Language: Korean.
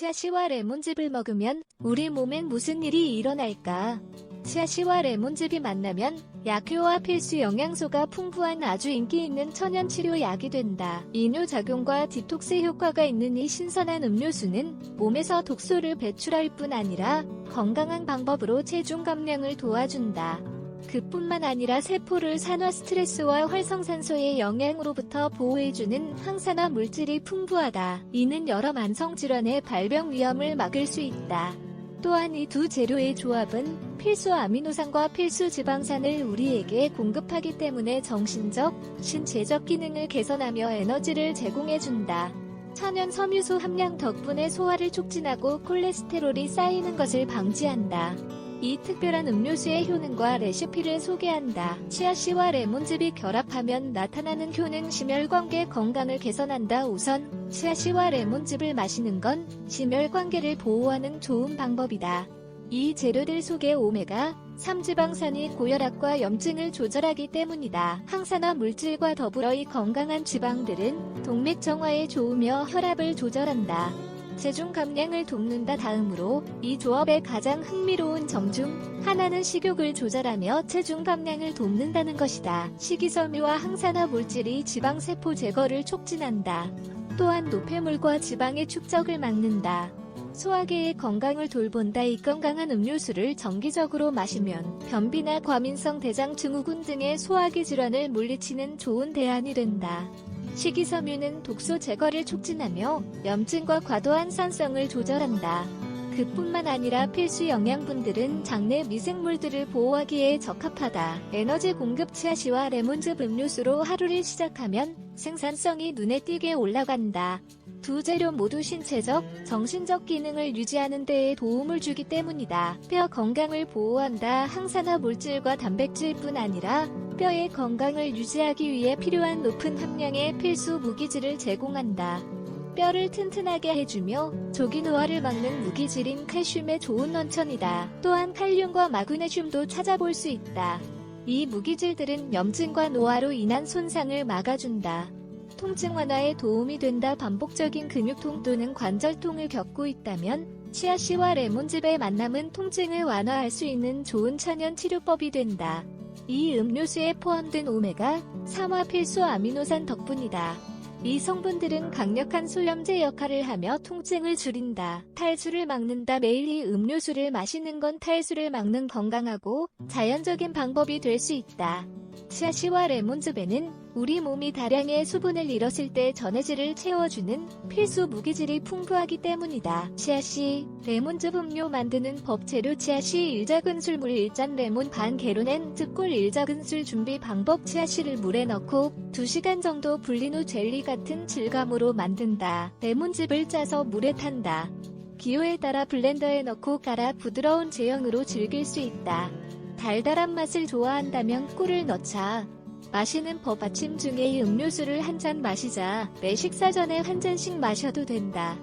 치아씨와 레몬즙을 먹으면 우리 몸엔 무슨 일이 일어날까? 치아씨와 레몬즙이 만나면 약효와 필수 영양소가 풍부한 아주 인기 있는 천연 치료 약이 된다. 이뇨 작용과 디톡스 효과가 있는 이 신선한 음료수는 몸에서 독소를 배출할 뿐 아니라 건강한 방법으로 체중 감량을 도와준다. 그뿐만 아니라 세포를 산화 스트레스와 활성산소의 영향으로부터 보호해주는 항산화 물질이 풍부하다. 이는 여러 만성 질환의 발병 위험을 막을 수 있다. 또한 이 두 재료의 조합은 필수 아미노산과 필수 지방산을 우리에게 공급하기 때문에 정신적, 신체적 기능을 개선하며 에너지를 제공해준다. 천연 섬유소 함량 덕분에 소화를 촉진하고 콜레스테롤이 쌓이는 것을 방지한다. 이 특별한 음료수의 효능과 레시피를 소개한다. 치아씨와 레몬즙이 결합하면 나타나는 효능 심혈관계 건강을 개선한다. 우선 치아씨와 레몬즙을 마시는 건 심혈관계를 보호하는 좋은 방법이다. 이 재료들 속의 오메가 3지방산이 고혈압과 염증을 조절하기 때문이다. 항산화 물질과 더불어 이 건강한 지방들은 동맥 정화에 좋으며 혈압을 조절한다. 체중 감량을 돕는다 다음으로 이 조합의 가장 흥미로운 점 중 하나는 식욕을 조절하며 체중 감량을 돕는다는 것이다. 식이섬유와 항산화 물질이 지방세포 제거를 촉진한다. 또한 노폐물과 지방의 축적을 막는다. 소화계의 건강을 돌본다. 이 건강한 음료수를 정기적으로 마시면 변비나 과민성 대장 증후군 등의 소화기 질환을 물리치는 좋은 대안이 된다. 식이섬유는 독소 제거를 촉진하며 염증과 과도한 산성을 조절한다. 그뿐만 아니라 필수 영양분들은 장내 미생물들을 보호하기에 적합하다. 에너지 공급 치아시와 레몬즙 음료수로 하루를 시작하면 생산성이 눈에 띄게 올라간다. 두 재료 모두 신체적, 정신적 기능을 유지하는 데에 도움을 주기 때문이다. 뼈 건강을 보호한다. 항산화 물질과 단백질뿐 아니라 뼈의 건강을 유지하기 위해 필요한 높은 함량의 필수 무기질을 제공한다. 뼈를 튼튼하게 해주며 조기 노화를 막는 무기질인 칼슘의 좋은 원천이다. 또한 칼륨과 마그네슘도 찾아볼 수 있다. 이 무기질들은 염증과 노화로 인한 손상을 막아준다. 통증 완화에 도움이 된다. 반복적인 근육통 또는 관절통을 겪고 있다면 치아씨와 레몬즙의 만남은 통증을 완화할 수 있는 좋은 천연 치료법이 된다. 이 음료수에 포함된 오메가 3화 필수 아미노산 덕분이다. 이 성분들은 강력한 소염제 역할을 하며 통증을 줄인다. 탈수를 막는다. 매일 이 음료수를 마시는 건 탈수를 막는 건강하고 자연적인 방법이 될 수 있다. 치아씨와 레몬즙에는 우리 몸이 다량의 수분을 잃었을 때 전해질을 채워주는 필수 무기질이 풍부하기 때문이다. 치아씨, 레몬즙 음료 만드는 법 재료 치아씨 일작은술 물 1잔 레몬 반 개로낸 즙꿀 일작은술 준비 방법 치아씨를 물에 넣고 2시간 정도 불린 후 젤리 같은 질감으로 만든다. 레몬즙을 짜서 물에 탄다. 기호에 따라 블렌더에 넣고 갈아 부드러운 제형으로 즐길 수 있다. 달달한 맛을 좋아한다면 꿀을 넣자. 마시는 법 아침 중에 이 음료수를 한 잔 마시자. 매 식사 전에 한 잔씩 마셔도 된다.